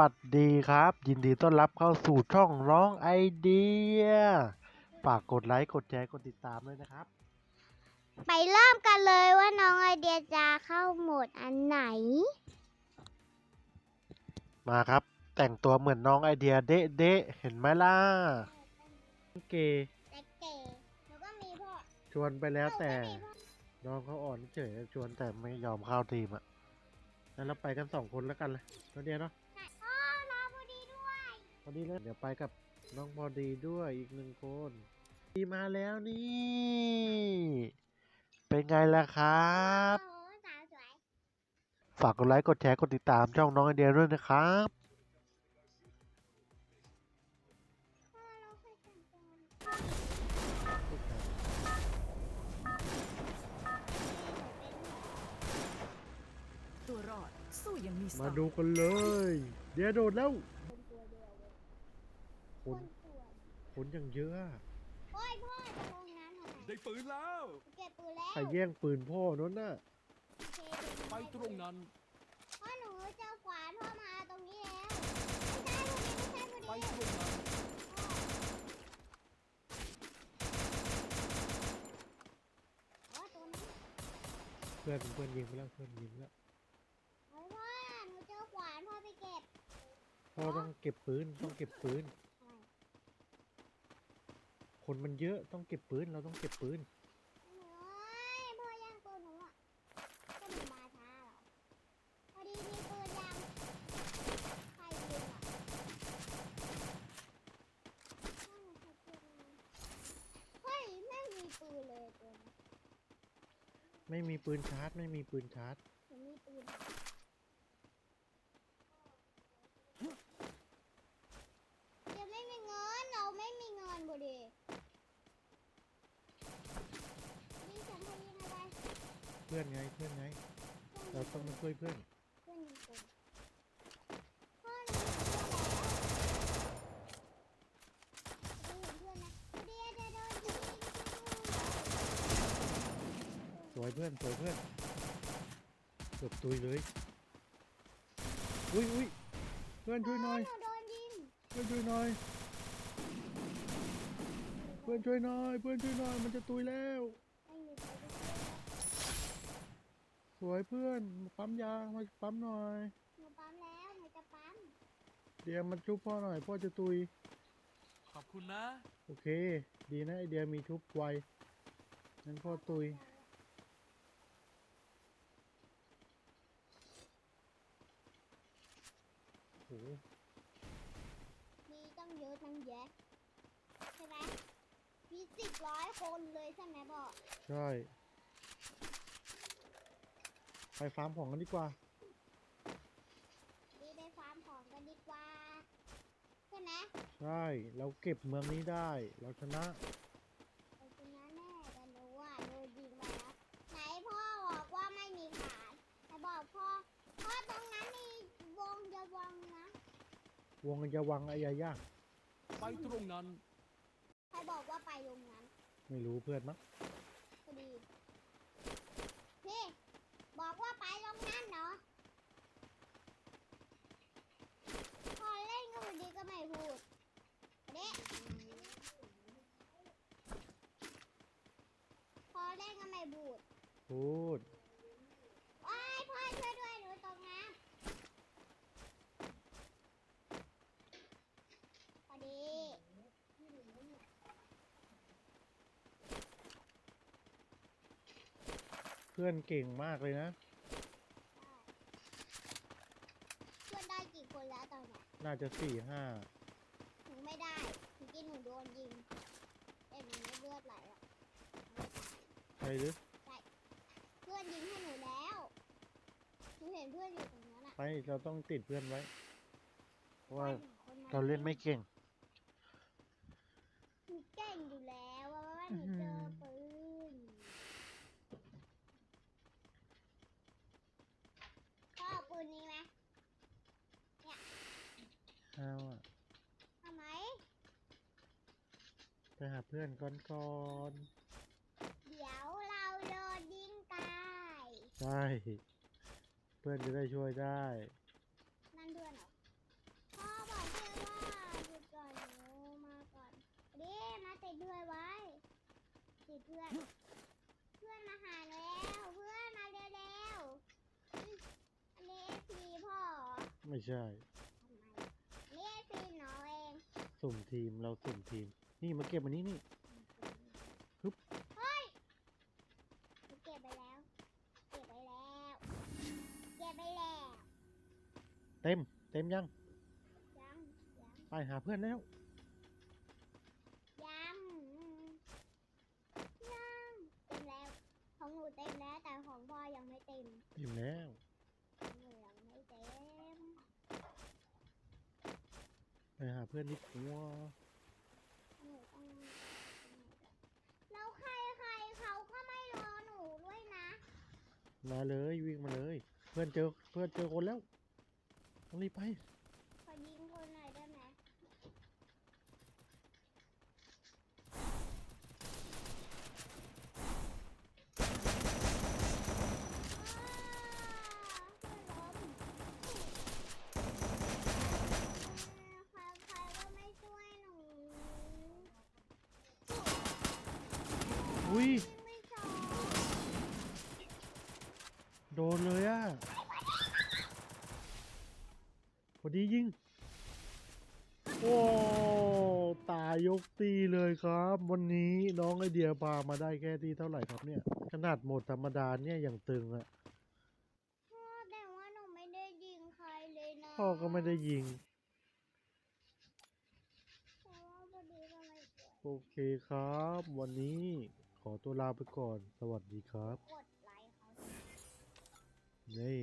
วัสดีครับ ยินดีต้อนรับเข้าสู่ช่องน้องไอเดีย ฝากกดไลค์ กดแชร์ กดติดตามด้วยนะครับ ไปเริ่มกันเลยว่าน้องไอเดียจะเข้าโหมดอันไหน มาครับ แต่งตัวเหมือนน้องไอเดียเดะเดะเห็นไหมล่ะเกแต่เก๋หนูก็มีพ่อชวนไปแล้วแต่หนูก็มีพ่อน้องเขาอ่อนเฉยชวนแต่ไม่ยอมเข้าทีมอะงั้นเราไปกันสองคนแล้วกันเลยน้องเดียเนาะ วยพอดีเลยเดี๋ยวไปกับน้องพอดีด้วยอีกหนึ่งคนดีมาแล้วนี่ เป็นไงล่ะครับโอ้โหสาวสวยฝากกดไลค์ กดแชร์ กดติดตามช่องน้องไอเดียด้วยนะครับพ่อเราเคยแต่งตัวตัวรอดสู้ยังมีสมาองดูกันเลย เดี๋ยวโดดแล้ว เป็นตัวเดียวเลย คคนนสวยคนอย่างเยอะอะโอ้ยพ่อจะลงน้ำทำไมได้ปืนแล้ว เก็บปืนแล้วใครแย่งปืนพ่อนั่นน่ะโอเคเดี๋ยวหนูไปตรงนั้น พ่อหนูเจอขวานพ่อมาตรงนี้แล้วไม่ใช่พอดีไม่ใช่พอไปดีตรงนั้นอ๋อตัวนี้เพื่อนเพื่อนยิงไปแล้วเพื่อนยิงไปแล้วเฮ้ยพ่อหนูเจอขวานพ่อไปเก็บพ่อต้องเก็บปืนต้องเก็บปืนอะไร คนมันเยอะต้องเก็บปืนเราต้องเก็บปืนโอ้ยพ่อแย่งปืนหนูอะก็หนูมาช้าเหรอพอดีมีปืนยังใครยิงอะพ่อหนูใช้ปืนยังเฮ้ยแม่งมีปืนเลยตัวนี้ไม่มีปืนชาร์จไม่มีปืนชาร์จ หนูมีปืนเดี๋ยวไม่มีเงินเราไม่มีเงินพอดีนี่ฉันให้ยิงอะไร เพื่อนไงเพื่อนไง เราต้องมาช่วยเพื่อน เพื่อนยิงปืนเพื่อนแล้วพอดีเห็นเพื่อนนะพอดีเดี๋ยวโดนยิงสวยเพื่อนสวยเพื่อนเกือบตุยเลยอุ้ยอุ้ยเพื่อนช่วยหน่อย โดนยิงเพื่อนช่วยหน่อย เพื่อนช่วยหน่อย เพื่อนช่วยหน่อย มันจะตุยแล้ว ไม่มีใครไป สวยเพื่อนมาปั๊มยามาปั๊มหน่อย หนูปั๊มแล้วหนูจะปั๊มเดียมาชุบพ่อหน่อยพ่อจะตุย ขอบคุณนะ โอเค ดีนะไอเดียมีชุบไวงั้นพ่อตุย โอ้โหมีตั้งเยอะตั้งแยะใช่ไหมมีสิบร้อยคนเลยใช่ไหมบอกใช่ ไปฟาร์มของกันดีกว่าดีไปฟาร์มของกันดีกว่า ใช่ไหมใช่ เราเก็บเมืองนี้ได้ เราชนะไอ้คนนั้นแน่แต่หนูอะโดนยิงไปแล้วไหนพ่อบอกว่าไม่มีฐานแต่บอกพ่อพ่อตรงนั้นมีวงจะวงนะวงจะวังไอ้ยาย่าไปตรงนั้น ใครบอกว่าไปลงนั้นไม่รู้เพื่อนมั้งพอดีพี่บอกว่าไปลง นั้นเนาะพอเล่นก็ดีก็ไม่พูดเด็พอเล่นก็ไม่พูดพูดว้ายพ่อช่วยด้วยหนูตกน้ำพอดีเพื่อนเก่งมากเลยนะ เพื่อนได้กี่คนแล้วตอ นเนี้ยน่าจะสี่ห้าหนูไม่ได้เมื่อกี้หนูโดนยิงแต่หนูไม่เลือดไหลอะใช่หรือเพื่อนยิงให้หนูแล้วหนูเห็นเพื่อนอยู่ตรงนั้นอะไปเราต้องติดเพื่อนไว้ เพราะว่าว่หคนเราเล่นไม่เก่งหนูเก่งอยู่แล้วเพราะว่าหนูเจอ ไปหาเพื่อนก่อนก่อนเดี๋ยวเราโดนยิงตายใช่เพื่อนจะได้ช่วยได้ นั่นเพื่อนเหรอ พ่อบอกเพื่อนว่าหยุดก่อนหนูมาก่อนเด้มาติดด้วยไว้ติดเพื่อน เพื่อนมาหาแล้ว เพื่อนมาเร็วๆอันนี้ทีพ่อไม่ใช่ทนี่ทีมหนอเอง สุ่มทีมเราสุ่มทีม นี่มาเก็บอันนี้นี่ ฮึบ เฮ้ยเก็บไปแล้ว เก็บไปแล้ว เก็บไปแล้วเต็ม เต็มยัง ยังยังไปหาเพื่อนแล้ว ยังยังเต็มแล้ว ของหนูเต็มแล้ว แต่ของพ่อยังไม่เต็มเต็มแล้ว ของหนูยังไม่เต็ม ไปหาเพื่อนนิดหัวหนูต้องแล้วใครใครเขาก็ไม่รอหนูด้วยนะ มาเลยวิ่งมาเลย เพื่อนเจอเพื่อนเจอคนแล้วต้องรีบไป ขอยิงคนหน่อยได้ไหมใครใครก็ไม่ช่วยหนู อุ้ย ไม่ชอบ โดนเลยอะ พอดียิง โอ้ ตายยกตีเลยครับ วันนี้น้องไอเดียพามาได้แค่ที่เท่าไหร่ครับเนี่ย ขนาดโหมดธรรมดาเนี่ยยังตึงอะพ่อแต่ว่าหนูไม่ได้ยิงใครเลยนะพ่อก็ไม่ได้ยิง แต่ว่าพอดีก็ไม่เกิดโอเคครับ วันนี้ขอตัวลาไปก่อน สวัสดีครับ กดไลค์เขา นี่